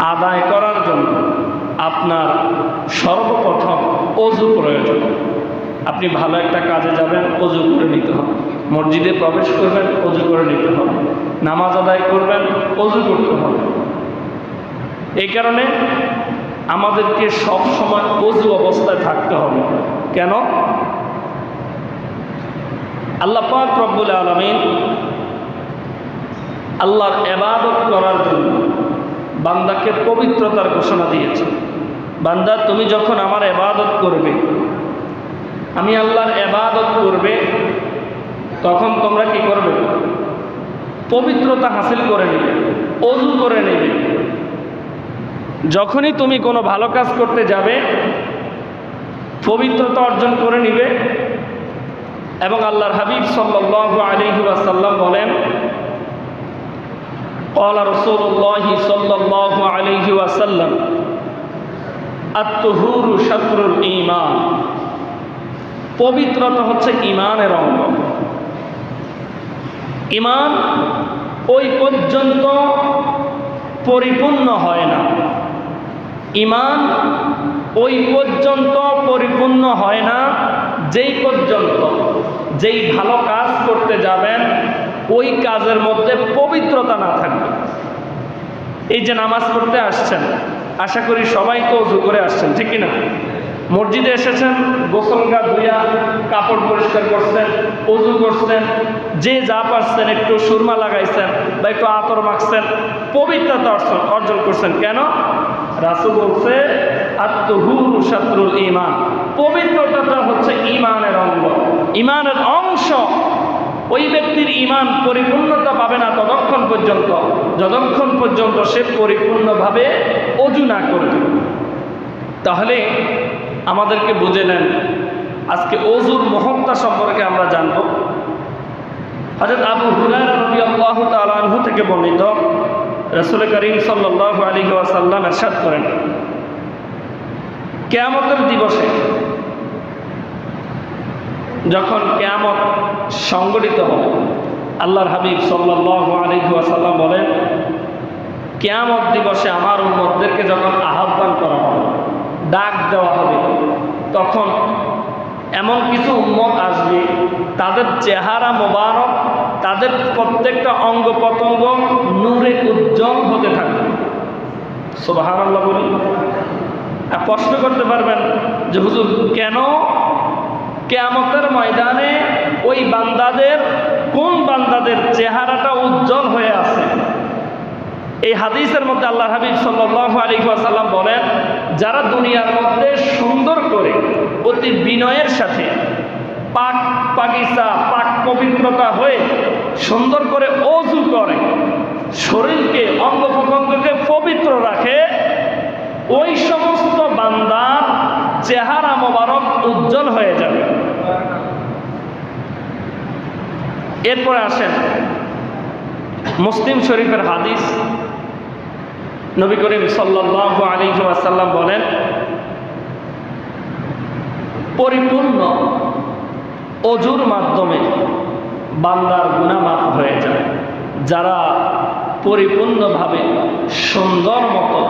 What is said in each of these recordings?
আদায় করার জন্য আপনার সর্বপ্রথম অজু প্রয়োজন। আপনি ভালো একটা কাজে যাবেন, অজু করে নিতে হবে। মসজিদে প্রবেশ করবেন, অজু করে নিতে হবে। নামাজ আদায় করবেন, অজু করতে হবে। এই কারণে আমাদেরকে সব সময় অজু অবস্থায় থাকতে হবে। কেন? আল্লাহ পাক রব্বুল আলমিন আল্লাহর এবাদত করার জন্য বান্দাকে পবিত্রতার ঘোষণা দিয়েছে। বান্দা, তুমি যখন আমার এবাদত করবে, আমি আল্লাহর এবাদত করবে, তখন তোমরা কি করবে? পবিত্রতা হাসিল করে নেবে, অজু করে নেবে। যখনই তুমি কোনো ভালো কাজ করতে যাবে, পবিত্রতা অর্জন করে নিবে। এবং আল্লাহর হাবিব সাল্লাহ আলহি আসাল্লাম বলেন قال رسول الله صلى الله عليه وسلم الطهور شطر الإيمان পবিত্রতা হচ্ছে ইমানের অঙ্গ ইমান ওই পর্যন্ত পরিপূর্ণ হয় না ইমান ওই পর্যন্ত পরিপূর্ণ হয় না যেই পর্যন্ত যেই ভালো কাজ করতে যাবেন ওই কাজের মধ্যে পবিত্রতা না থাকবে। এই যে নামাজ পড়তে আসছেন, আশা করি সবাই তো অজু করে আসছেন, ঠিক কিনা? মসজিদে এসেছেন গোসল গা ধুইয়া কাপড় পরিষ্কার করছেন অজু করছেন, যে যা পারছেন, একটু সুরমা লাগাইছেন বা একটু আতর মাখছেন, পবিত্রতা অর্জন অর্জন করছেন। কেন? রাসু বলছে আত্মহুর শাত্রুল ইমান পবিত্রতাটা হচ্ছে ইমানের অঙ্গ। ইমানের অংশ ওই ব্যক্তির ইমান পরিপূর্ণতা পাবে না ততক্ষণ পর্যন্ত। যতক্ষণ পর্যন্ত সে পরিপূর্ণভাবে অজু না করবে তাহলে আমাদেরকে বুঝে নেন, আজকে অজুর মহত্তা সম্পর্কে আমরা জানব। হজরত আবু হুলারবি আল্লাহ থেকে বর্ণিত রসুল করিম সাল্লাহ আলী ওয়াসাল্লাম এরশাদ করেন কেমতের দিবসে যখন কেয়ামত সংগঠিত হবে, আল্লাহর হাবিব সাল্লাল্লাহু আলাইহি ওয়াসাল্লাম বলেন, কেয়ামত দিবসে আমার উম্মতদেরকে যখন আহ্বান করা হবে, ডাক দেওয়া হবে, তখন এমন কিছু উম্মত আসবে, তাদের চেহারা মোবারক, তাদের প্রত্যেকটা অঙ্গ প্রত্যঙ্গ নূরে উজ্জ্বল হতে থাকবে। সোবাহান বলি প্রশ্ন করতে পারবেন যে, হুজুর, কেন কেয়ামতের ময়দানে ওই বান্দাদের, কোন বান্দাদের চেহারাটা উজ্জ্বল হয়ে আছে? এই হাদিসের মধ্যে আল্লাহ হাবিব সাল্লাহ আলী আসাল্লাম বলেন, যারা দুনিয়ার মধ্যে সুন্দর করে অতি বিনয়ের সাথে পাক পাকিসা পাক পবিত্রতা হয়ে সুন্দর করে অজু করে, শরীরকে অঙ্গ প্রত্যঙ্গকে পবিত্র রাখে, ওই সমস্ত বান্দার চেহারা মোবারক উজ্জ্বল হয়ে যাবে। এরপরে আসেন মুসলিম শরীফের হাদিস। নবী করিম সাল্লাহ আলী বলেন, পরিপূর্ণ অজুর মাধ্যমে বান্দার গুণামাপ হয়ে যায়। যারা পরিপূর্ণভাবে সুন্দর মতো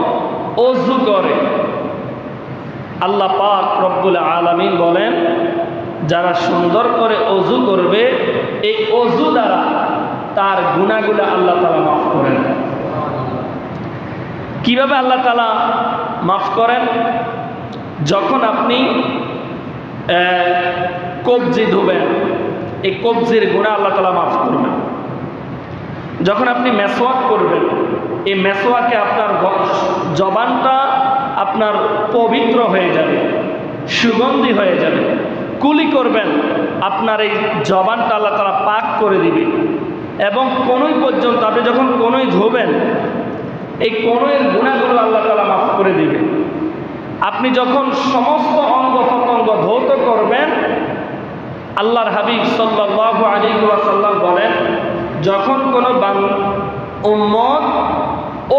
অজু করে আল্লাহ পাক রব্বুল আলমিন বলেন, যারা সুন্দর করে অজু করবে, এই অজু দ্বারা তার গুণাগুলো আল্লাহ তালা মাফ করেন। কীভাবে আল্লাহ তালা মাফ করেন? যখন আপনি কবজি ধুবেন, এই কবজির গুণা আল্লাহ তালা মাফ করবেন। যখন আপনি মেসোয়াক করবেন, এই মেসোয়াকে আপনার জবানটা আপনার পবিত্র হয়ে যাবে, সুগন্ধি হয়ে যাবে, কুলি করবেন, আপনার এই জবানটা আল্লাহ তালা পাক করে দিবে। এবং কোনোই পর্যন্ত আপনি যখন কোনোই ধোবেন, এই কোনোয়ের গুণাগুলো আল্লাহ তালা মাফ করে দিবে। আপনি যখন সমস্ত অঙ্গ প্রত্যঙ্গ ধৌত করবেন, আল্লাহর হাবিব সাল্লাহ আলী সাল্লাম বলেন, যখন কোনো বান উম্মত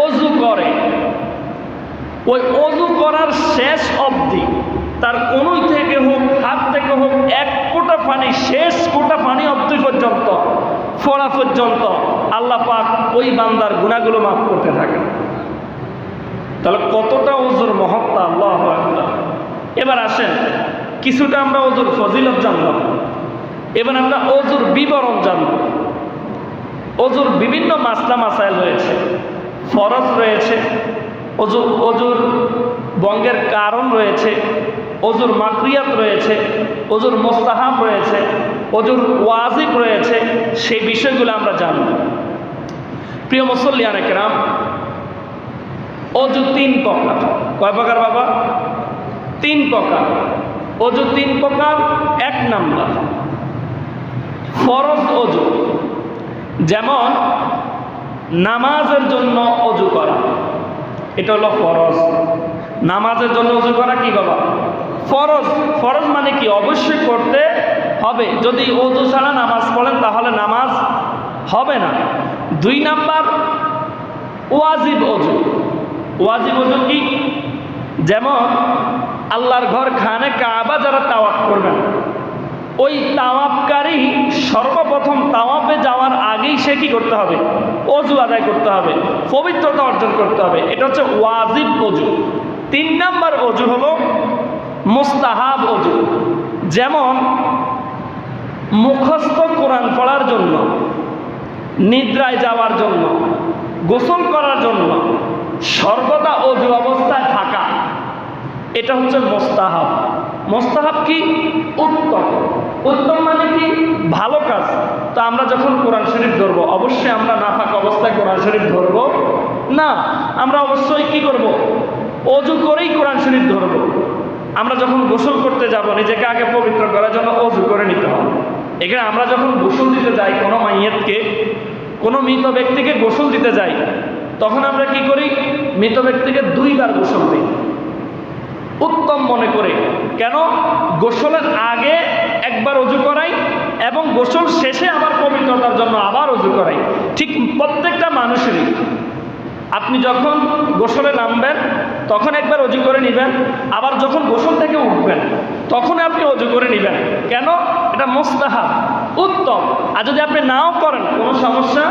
অজু করে ওই অজু করার শেষ অবধি, তার কোনোই থেকে হোক, হাত থেকে হোক, এক কোটা পানি, শেষ কোটা পানি অবধি পর্যন্ত, ফোড়া পর্যন্ত আল্লাহ পাক ওই বান্দার গুণাগুলো মাফ করতে থাকেন। তাহলে কতটা ওজুর মহত্তা, আল্লাহ এবার আসেন, কিছুটা আমরা ওজুর ফজিলত জানলাম। এবার আমরা ওজুর বিবরণ জানব অজুর বিভিন্ন মাসলা মাসাইল রয়েছে, ফরজ রয়েছে অজুর অজুর বঙ্গের কারণ রয়েছে, অজুর মাকরিয়াত রয়েছে, অজুর মোস্তাহাব রয়েছে, অজুর ওয়াজিব রয়েছে, সেই বিষয়গুলো আমরা জানব। প্রিয় মুসল্লিয়ান কেরাম অজু তিন প্রকার। কয় প্রকার বাবা? তিন প্রকার। অজু তিন প্রকার, এক নাম্বার। ফরজ অজু। যেমন, নামাজের জন্য অজু করা। এটা হলো ফরজ। নামাজের জন্য অজু করা কি বাবা ফরজ। ফরজ মানে কি? অবশ্যই করতে হবে। যদি অজু ছাড়া নামাজ পড়েন, তাহলে নামাজ হবে না। দুই নাম্বার, ওয়াজিব অজু ওয়াজিব অজু কি? যেমন, আল্লাহর ঘর খানে কাবা যারা তাওয়াফ করবেন, ওই তাওয়াফকারী সর্বপ্রথম তাওয়াফে যাওয়ার আগেই সে কি করতে হবে? অজু আদায় করতে হবে, পবিত্রতা অর্জন করতে হবে। এটা হচ্ছে ওয়াজিব অজু। তিন নাম্বার অজু হলো মোস্তাহাব অজু। যেমন, মুখস্থ কোরআন পড়ার জন্য, নিদ্রায় যাওয়ার জন্য, গোসল করার জন্য সর্বদা অজু অবস্থায় থাকা। এটা হচ্ছে মোস্তাহাব। মোস্তাহাব কি? উত্তম উত্তম মানে কি? ভালো কাজ। তো আমরা যখন কোরআন শরীফ ধরবো, অবশ্যই আমরা না নাফাক অবস্থায় কোরআন শরীফ ধরবো? না, আমরা অবশ্যই কি করব? অজু করেই কোরআন শরীফ ধরবো। আমরা যখন গোসল করতে যাব, নিজেকে আগে পবিত্র করার জন্য অজু করে নিতে হবে। এখানে আমরা যখন গোসল দিতে যাই, কোনো মাইয়েতকে, কোনো মৃত ব্যক্তিকে গোসল দিতে যাই, তখন আমরা কি করি? মৃত ব্যক্তিকে দুইবার গোসল দিই। উত্তম মনে করে। কেন? গোসলের আগে একবার অজু করাই এবং গোসল শেষে আবার পবিত্রতার জন্য আবার অজু করাই। ঠিক প্রত্যেকটা মানুষেরই। আপনি যখন গোসলে নামবেন, তখন একবার অজু করে নেবেন। আবার যখন গোসল থেকে উঠবেন, তখন আপনি অজু করে নেবেন। কেন? এটা মোস্তাহাব, উত্তম। আর যদি আপনি নাও করেন, কোনো সমস্যা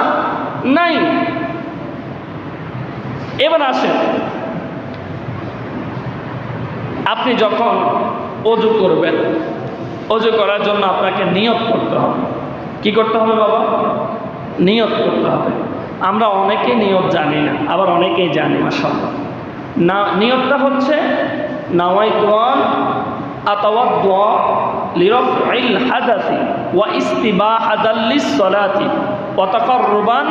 নাই। এবার আসেন। আপনি যখন অজু করবেন অজু করার জন্য আপনাকে নিয়ত করতে হবে। কি করতে হবে বাবা? নিয়ত করতে হবে। আমরা অনেকে নিয়ত জানি না, আবার অনেকেই জানি মাসাল্লাহ না, নিয়তটা হচ্ছে নাওয়াই দোয়ান আতাওয়াত দোয়া লিরফইল হাদাসি ওয়া ইস্তিবাহাদাল্লিস সলাতি ওয়া তাকাররুবান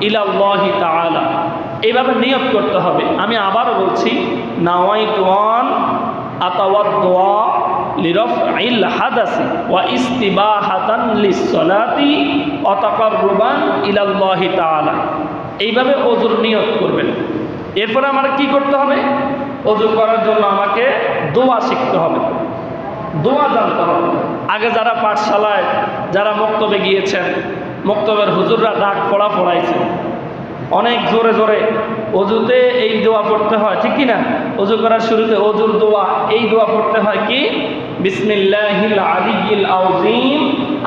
ইলাল্লাহি তাআলা। এইভাবে নিয়ত করতে হবে। আমি আবারও বলছি, নাওয়াই দোয়ান আতাওয়াত দোয়া লিরফইল হাদাসি ওয়া ইস্তিবাহাদান লিসসালাতি ওয়া তাকাররুবান ইলাল্লাহি তাআলা। এইভাবে ওজুর নিয়ত করবেন। এরপরে আমার কি করতে হবে? অজু করার জন্য আমাকে দোয়া শিখতে হবে। দোয়া জানতে হবে। আগে যারা পাঠশালায়, যারা মক্তবে গিয়েছেন, মক্তবের হুজুররা ডাক পড়া পড়াইছেন অনেক জোরে জোরে অজুতে এই দোয়া পড়তে হয়, ঠিক কি না অজু করার শুরুতে অজুর দোয়া, এই দোয়া পড়তে হয় কি? বিসমিল্লাহিল আলিয়িল আউযীম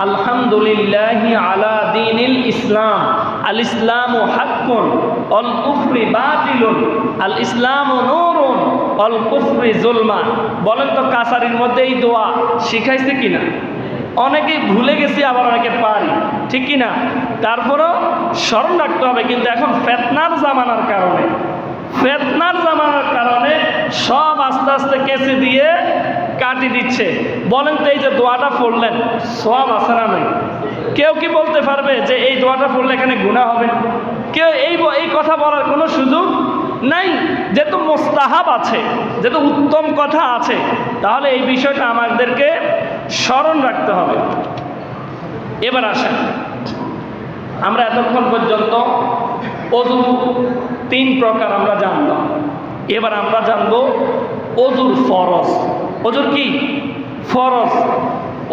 আলহামদুলিল্লাহি আলা দীনিল ইসলাম, আল ইসলামু হাক্কুন, অল কুফরি বাতিলুন, আল ইসলামু নূরুন, অল কুফরি জুলমা। বলেন তো কাসারির মধ্যে এই দোয়া শিখাইছে কিনা? অনেকেই ভুলে গেছি, আবার অনেকে পারি। ঠিক কি না তারপরও স্মরণ রাখতে হবে, কিন্তু এখন ফেতনার জামানার কারণে। ফেতনার জামানার কারণে সব আস্তে আস্তে কেসে দিয়ে কাটি দিচ্ছে। বলেন তো, এই যে দোয়াটা পড়লেন সব আছে না নাই? কেউ কি বলতে পারবে যে এই দোয়াটা পড়লে এখানে গুণা হবে? কেউ এই এই কথা বলার কোনো সুযোগ নাই? যেহেতু মোস্তাহাব আছে, যেহেতু উত্তম কথা আছে, তাহলে এই বিষয়টা আমাদেরকে স্মরণ রাখতে হবে। এবার আসেন। আমরা এতক্ষণ পর্যন্ত অজু তিন প্রকার আমরা জানলাম। এবার আমরা জানব অজুর ফরজ। অজুর কি? ফরজ।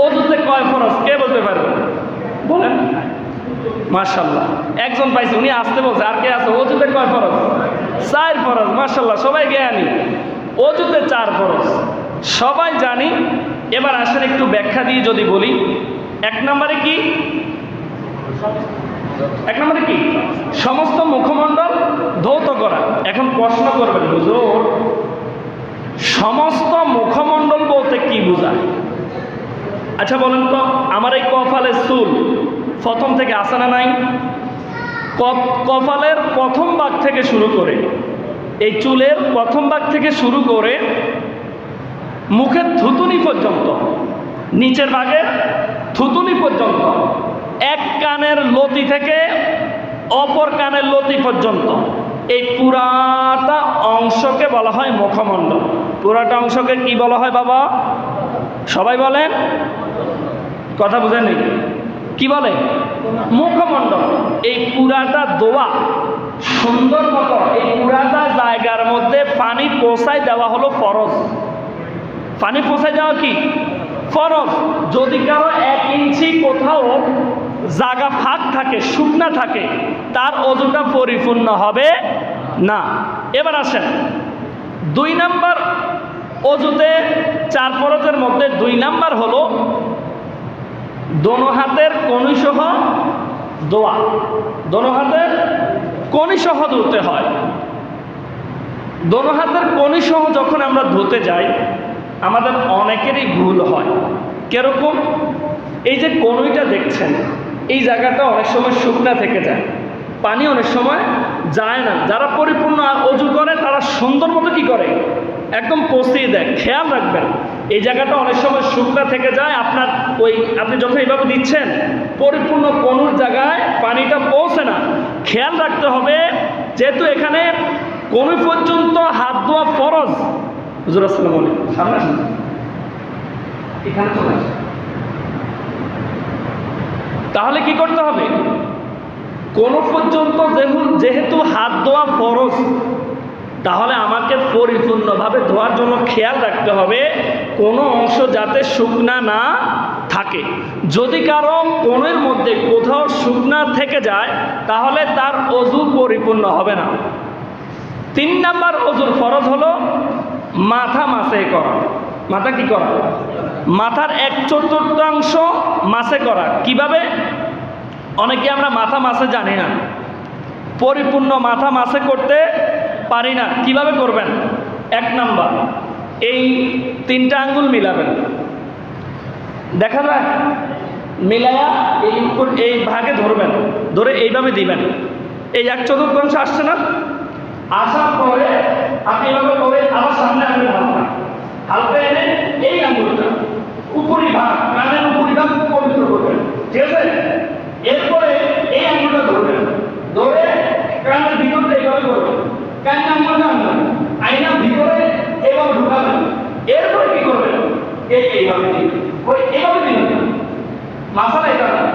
অজুতে কয় ফরজ? কে বলতে পারবে? বলেন। মার্শাল্লাহ একজন পাইছে, উনি আসতে বলছে, আর কে আছে? অজুতে কয় ফরজ? চার ফরজ। মার্শাল্লাহ সবাই জ্ঞানী। অজুতে চার ফরজ। সবাই জানি এবার আসেন একটু ব্যাখ্যা দিয়ে যদি বলি, এক নম্বরে কি? এক নম্বরে কি? সমস্ত মুখমণ্ডল ধৌত করা। এখন প্রশ্ন করবেন, হুজুর, সমস্ত মুখমণ্ডল বলতে কি বোঝায়? আচ্ছা বলেন তো, আমার এই কপালের চুল প্রথম থেকে আসে না নাই? কপালের প্রথম ভাগ থেকে শুরু করে, এই চুলের প্রথম ভাগ থেকে শুরু করে মুখের থুতুনি পর্যন্ত, নিচের ভাগে থুতুনি পর্যন্ত, এক কানের লতি থেকে অপর কানের লতি পর্যন্ত। এই পুরাটা অংশকে বলা হয় মুখমণ্ডল। পুরাটা অংশকে কি বলা হয় বাবা? সবাই বলেন? কথা বুঝেন নি কি বলে? মুখমণ্ডল। এই পুরাটা দোয়া সুন্দর মতো এই পুরাটা জায়গার মধ্যে পানি পৌঁছায় দেওয়া হলো ফরজ। পানি পৌঁছায় দেওয়া কি? ফরজ। যদি কারও এক ইঞ্চি কোথাও জাগা ফাঁক থাকে, শুকনা থাকে, তার অজুটা পরিপূর্ণ হবে না। এবার আসেন। দুই নাম্বার অজুতে চার ফরজের মধ্যে দুই নাম্বার হলো দোনো হাতের কনিসহ দোয়া। দোনো হাতের কনিসহ ধুতে হয়। দোনো হাতের কনিসহ যখন আমরা ধুতে যাই আমাদের অনেকেরই ভুল হয়। কীরকম? এই যে কনুইটা দেখছেন, এই জায়গাটা অনেক সময় শুকনা থেকে যায়। পানি অনেক সময় যায় না। যারা পরিপূর্ণ অজু করে, তারা সুন্দর মতো কী করে? একদম পচিয়ে দেয়। খেয়াল রাখবেন, এই জায়গাটা অনেক সময় শুকনা থেকে যায়। আপনার ওই, আপনি যখন এইভাবে দিচ্ছেন, পরিপূর্ণ কনুর জায়গায় পানিটা পৌঁছে না। খেয়াল রাখতে হবে, যেহেতু এখানে কনু পর্যন্ত হাত ধোয়া ফরজ হুজুর, আসসালাম আলাইকুম। সামনে আসুন। এখানে চলে। তাহলে কি করতে হবে? কোন পর্যন্ত যেহেতু হাত ধোয়া ফরজ, তাহলে আমাকে পরিপূর্ণভাবে ধোয়ার জন্য খেয়াল রাখতে হবে, কোনো অংশ যাতে শুকনা না থাকে। যদি কারও কোণের মধ্যে কোথাও শুকনা থেকে যায়, তাহলে তার অজু পরিপূর্ণ হবে না। তিন নাম্বার অজুর ফরজ হলো মাথা মাসে করা। মাথা কি করা? মাথার এক চতুর্থাংশ মাসে করা। কীভাবে? অনেকে আমরা মাথা মাসে জানি না। পরিপূর্ণ মাথা মাসে করতে পারি না। কীভাবে করবেন? এক নাম্বার, এই তিনটা আঙ্গুল মিলাবেন। দেখা যায় মিলায়া এই এই ভাগে ধরবেন। ধরে এইভাবে দিবেন। এই এক চতুর্থাংশ আসছে না? আসার পরে আপনি এভাবে আবার সামনে আনবেন হালকা হালকা এনে এই আঙ্গুলটা উপরি ভাগ, কানের উপরি ভাগ পবিত্র করবেন। ঠিক আছে? এরপরে এই আঙ্গুলটা ধরবেন। ধরে কানের ভিতরটা এইভাবে করবেন। কানের আঙ্গুলটা আনবেন আইনার ভিতরে এইভাবে ঢুকাবেন। এরপরে কি করবেন? এই এইভাবে দিবেন ওই এইভাবে দিবেন না। মাসালা এটা না।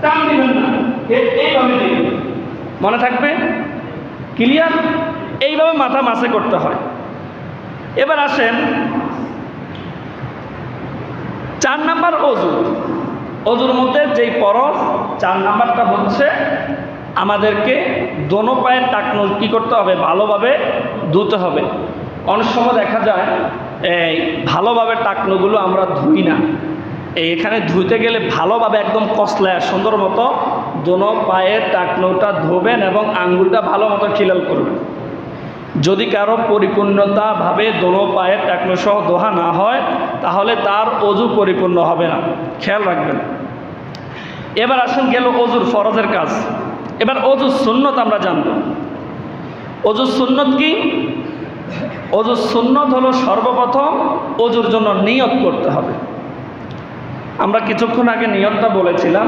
টান দিবেন না। এই- এইভাবে দিবেন মনে থাকবে? ক্লিয়ার? এইভাবে মাথা মাসে করতে হয়। এবার আসেন চার নাম্বার অজু। অজুর মধ্যে যেই পরশ, চার নাম্বারটা হচ্ছে আমাদেরকে দোনো পায়ের টাকনো কী করতে হবে? ভালোভাবে ধুতে হবে। অনেক সময় দেখা যায়, এই ভালোভাবে টাকনোগুলো আমরা ধুই না। এখানে ধুইতে গেলে ভালোভাবে একদম কসলায় সুন্দর মতো দোনো পায়ের টাকনোটা ধোবেন এবং আঙ্গুলটা ভালো মতো খিলাল করবেন। যদি কারও পরিপূর্ণতাভাবে দোনো পায়ের টাকনো সহ দোহা না হয়, তাহলে তার অজু পরিপূর্ণ হবে না। খেয়াল রাখবেন। এবার আসেন গেল অজুর ফরজের কাজ। এবার অজুর সুন্নত আমরা জানব। অজুর সুন্নত কি? অজুর সুন্নত হলো সর্বপ্রথম অজুর জন্য নিয়ত করতে হবে। আমরা কিছুক্ষণ আগে নিয়তটা বলেছিলাম,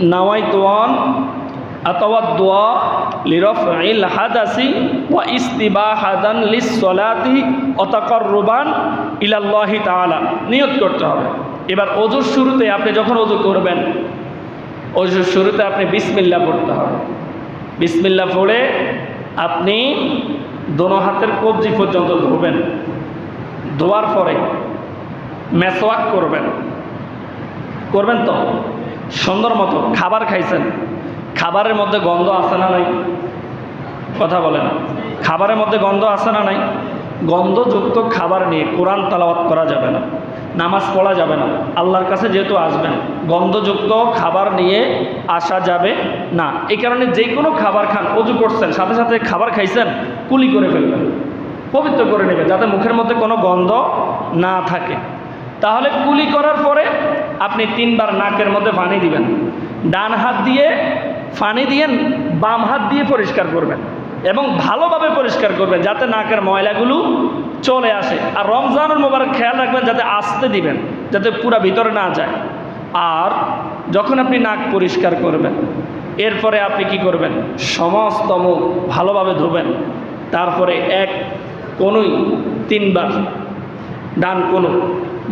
নাওয়াই তোয়ান আতওয়া দোয়া লিরফিল হাদাসি ওয়া ইস্তিবাহাদান লিসলাতি অতাকর রুবান ইলাল্লাহি তাআলা। নিয়ত করতে হবে। এবার অজুর শুরুতে আপনি যখন অজু করবেন অজুর শুরুতে আপনি বিসমিল্লা পড়তে হবে। বিসমিল্লা পড়ে আপনি দোনো হাতের কবজি পর্যন্ত ধোবেন। ধোয়ার পরে মেসওয়াক করবেন। করবেন তো? সুন্দর মতো খাবার খাইছেন। খাবারের মধ্যে গন্ধ আসে না নাই? কথা বলে না। খাবারের মধ্যে গন্ধ আসে না নাই? গন্ধযুক্ত খাবার নিয়ে কোরআন তালাওয়াত করা যাবে না, নামাজ পড়া যাবে না, আল্লাহর কাছে যেহেতু আসবেন, গন্ধযুক্ত খাবার নিয়ে আসা যাবে না। এই কারণে যে কোনো খাবার খান, অজু করছেন, সাথে সাথে খাবার খাইছেন, কুলি করে ফেলবেন, পবিত্র করে নেবেন, যাতে মুখের মধ্যে কোনো গন্ধ না থাকে। তাহলে কুলি করার পরে আপনি তিনবার নাকের মধ্যে পানি দিবেন। ডান হাত দিয়ে পানি দিয়ে বাম হাত দিয়ে পরিষ্কার করবেন এবং ভালোভাবে পরিষ্কার করবেন যাতে নাকের ময়লাগুলো চলে আসে। আর রমজানের মোবারক খেয়াল রাখবেন যাতে আসতে দিবেন, যাতে পুরা ভিতরে না যায়। আর যখন আপনি নাক পরিষ্কার করবেন, এরপরে আপনি কি করবেন? সমস্ত মুখ ভালোভাবে ধোবেন। তারপরে এক কোনোই তিনবার, ডান কোনো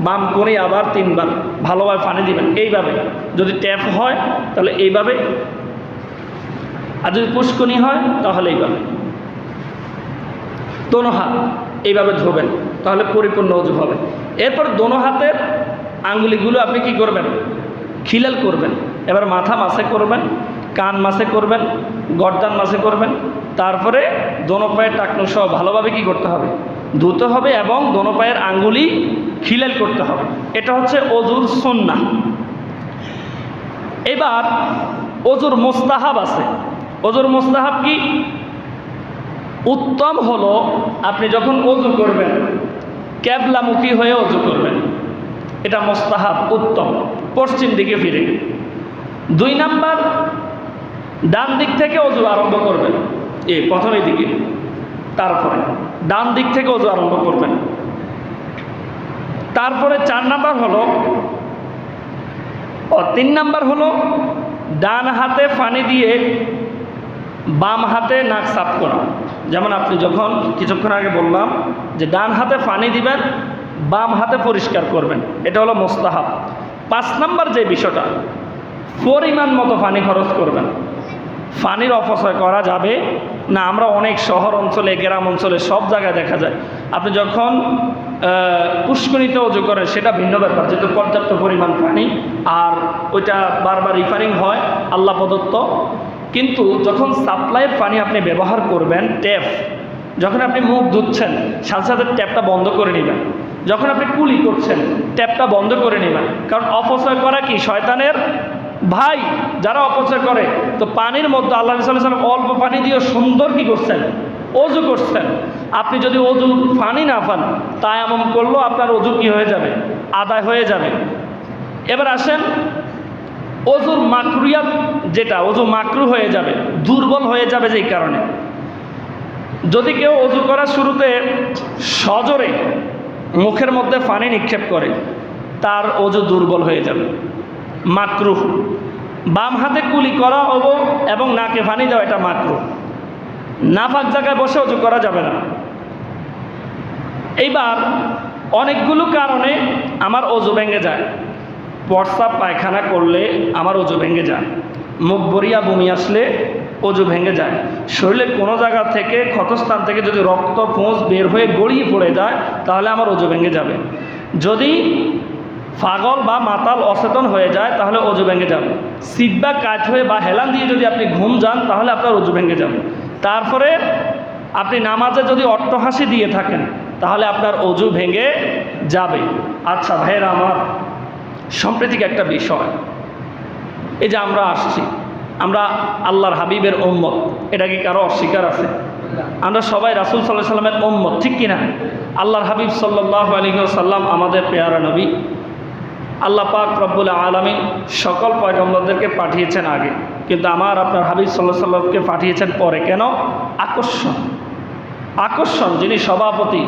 বাম কোণে আবার তিনবার ভালোভাবে পানি দিবেন। এইভাবে যদি ট্যাপ হয়, তাহলে এইভাবে আর যদি পুষ্কনি হয় তাহলে এইভাবে দোনো হাত, এইভাবে ধোবেন, তাহলে পরিপূর্ণ অজু হবে। এরপর দোনো হাতের আঙ্গুলিগুলো আপনি কি করবেন? খিলাল করবেন। এবার মাথা মাসে করবেন, কান মাসে করবেন, গর্দান মাসে করবেন। তারপরে দোনো পায়ের টাকনু সহ ভালোভাবে কি করতে হবে? ধুতে হবে এবং দোনো পায়ের আঙ্গুলি খিলাল করতে হবে। এটা হচ্ছে অজুর সন্না এবার অজুর মোস্তাহাব আছে। অজুর মোস্তাহাব কি? উত্তম হলো আপনি যখন অজু করবেন, ক্যাবলামুখী হয়ে অজু করবেন। এটা মোস্তাহাব, উত্তম। পশ্চিম দিকে ফিরে। দুই নাম্বার, ডান দিক থেকে অজু আরম্ভ করবেন। এ, প্রথমের দিকে। তারপরে, ডান দিক থেকে অজু আরম্ভ করবেন। তারপরে চার নাম্বার হলো, ও, তিন নাম্বার হলো, ডান হাতে পানি দিয়ে বাম হাতে নাক সাফ করা। যেমন আপনি যখন কিছুক্ষণ আগে বললাম যে ডান হাতে পানি দিবেন, বাম হাতে পরিষ্কার করবেন। এটা হলো মোস্তাহাব। পাঁচ নাম্বার যে বিষয়টা, পরিমাণ মতো পানি খরচ করবেন। পানির অপচয় করা যাবে না, আমরা অনেক শহর অঞ্চলে, গ্রাম অঞ্চলে, সব জায়গায় দেখা যায়। আপনি যখন পুষ্করিতে অজু করেন, সেটা ভিন্ন ব্যাপার, যেহেতু পর্যাপ্ত পরিমাণ পানি, আর ওইটা বারবার রিফারিং হয়, আল্লাহ প্রদত্ত কিন্তু যখন সাপ্লাইয়ের পানি আপনি ব্যবহার করবেন ট্যাপ যখন আপনি মুখ ধুচ্ছেন সাথে সাথে ট্যাপটা বন্ধ করে নেবেন। যখন আপনি কুলি করছেন ট্যাপটা বন্ধ করে নেবেন। কারণ অপচয় করা কি? শয়তানের ভাই, যারা অপচয় করে। তো পানির মধ্যে আল্লাহ সাল্লাম অল্প পানি দিয়ে সুন্দর কি করছেন? অজু করছেন। আপনি যদি অজু পানি না পান তাই এমন করলেও আপনার অজু কি হয়ে যাবে? আদায় হয়ে যাবে। এবার আসেন অজুর মাকরুয়াত যেটা অজু মাকরু হয়ে যাবে, দুর্বল হয়ে যাবে যেই কারণে। যদি কেউ অজু করার শুরুতে সজোরে মুখের মধ্যে পানি নিক্ষেপ করে, তার অজু দুর্বল হয়ে যাবে। মাকরু। বাম হাতে কুলি করা হব এবং নাকে পানি দেওয়া, এটা মাকরু। নাফাক জায়গায় বসে অজু করা যাবে না। এইবার অনেকগুলো কারণে আমার অজু ভেঙে যায়। প্রস্রাব পায়খানা করলে আমার অজু ভেঙে যায়। মুখ বরিয়া বমি আসলে অজু ভেঙে যায়। শরীরে কোনো জায়গা থেকে ক্ষতস্থান থেকে যদি রক্ত, ফোঁস বের হয়ে গড়িয়ে পড়ে যায়, তাহলে আমার অজু ভেঙে যাবে। যদি পাগল বা মাতাল অচেতন হয়ে যায়, তাহলে অজু ভেঙে যাবে। সিট বা কাঠ হয়ে বা হেলান দিয়ে যদি আপনি ঘুম যান, তাহলে আপনার অজু ভেঙে যাবে। তারপরে আপনি নামাজে যদি অট্টহাসি দিয়ে থাকেন, তাহলে আপনার অজু ভেঙে যাবে। আচ্ছা ভাইয়েরা আমার সাম্প্রতিক একটা বিষয়। এই যে আমরা আসছি, আমরা আল্লাহর হাবিবের ওম্মত এটা কি কারও অস্বীকার আছে? আমরা সবাই রাসুল সাল্লাহ সাল্লামের ওম্মত ঠিক কিনা? আল্লাহর হাবিব সাল্লাহ আলী সাল্লাম আমাদের পেয়ারা নবী। আল্লাহ পাক রব্বুল আলমী সকল পয়গম্বরদেরকে পাঠিয়েছেন আগে, কিন্তু আমার আপনার হাবিব সাল্লাহ সাল্লামকে পাঠিয়েছেন পরে। কেন? আকর্ষণ। আকর্ষণ যিনি সভাপতি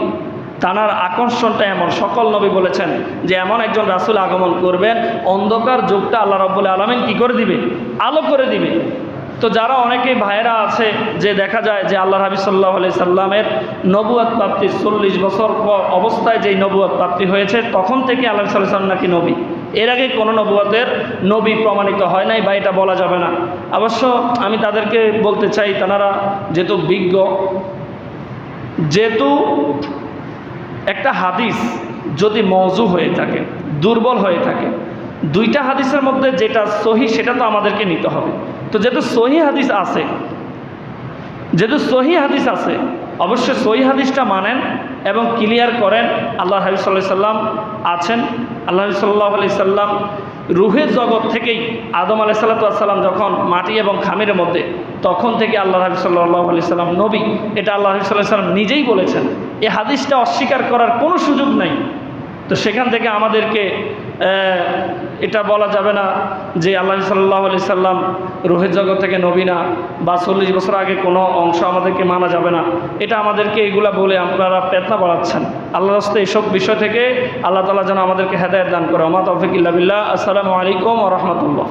তানার আকর্ষণটা এমন। সকল নবী বলেছেন যে এমন একজন রাসুল আগমন করবেন, অন্ধকার যুগটা আল্লাহ রব্বুল আলমিন কি করে দিবে? আলো করে দিবে। তো যারা অনেকেই ভাইয়েরা আছে যে দেখা যায় যে আল্লাহ হাবি সাল্লাহ আলি সাল্লামের নবুয়াত প্রাপ্তি চল্লিশ বছর পর অবস্থায় যেই নবুয়াত প্রাপ্তি হয়েছে, তখন থেকে আল্লাহ সাল্লাম নাকি নবী। এর আগে কোনো নবুয়াতের নবী প্রমাণিত হয় নাই বা এটা বলা যাবে না। অবশ্য আমি তাদেরকে বলতে চাই তারা যেহেতু বিজ্ঞ, যেহেতু একটা হাদিস যদি মজু হয়ে থাকে, দুর্বল হয়ে থাকে, দুইটা হাদিসের মধ্যে যেটা সহি সেটা তো আমাদেরকে নিতে হবে। তো যেহেতু সহি হাদিস আছে, যেহেতু সহি হাদিস আছে, অবশ্যই সহি হাদিসটা মানেন এবং ক্লিয়ার করেন। আল্লাহ হাবিব সাল্লাম আছেন। আল্লাহ সাল্লাহ আলি সাল্লাম রুহের জগৎ থেকেই আদম আলাহ সাল্লাতাম যখন মাটি এবং খামের মধ্যে, তখন থেকে আল্লাহ হাবি সাল্লাহ আলি সাল্লাম নবী। এটা আল্লাহ হাবি সাল্লাহ সাল্লাম নিজেই বলেছেন। এ হাদিসটা অস্বীকার করার কোনো সুযোগ নাই। তো সেখান থেকে আমাদেরকে এটা বলা যাবে না যে আল্লাহ সাল্লাহ আলি সাল্লাম রোহের জগৎ থেকে নবী না, বা চল্লিশ বছর আগে কোনো অংশ আমাদেরকে মানা যাবে না। এটা আমাদেরকে এইগুলা বলে আপনারা পেতনা বাড়াচ্ছেন। আল্লাহ রাস্তে এইসব বিষয় থেকে আল্লাহ তালা যেন আমাদেরকে হেদায়ত দান করে। আমার তফিক ইল্লাবিল্লা আসসালামু আলাইকুম রহমতুল্লাহ।